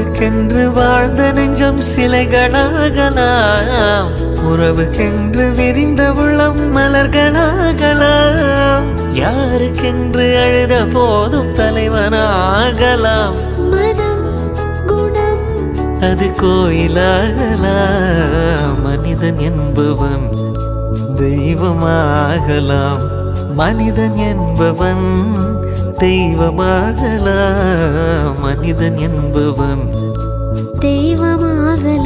உள்ளம் சிலைகளாகலாம். உறவுக்கென்று விரிந்த உள்ளம் மலர்களாகலாம். யாருக்கென்று அழுத போதும் தலைவனாகலாம். அது கோயிலாகலாம். மனிதன் என்பவன் தெய்வமாகலாம். மனிதன் என்பவன் தெய்வமாகலாம். மனிதன் என்பவன். தெய்வமாக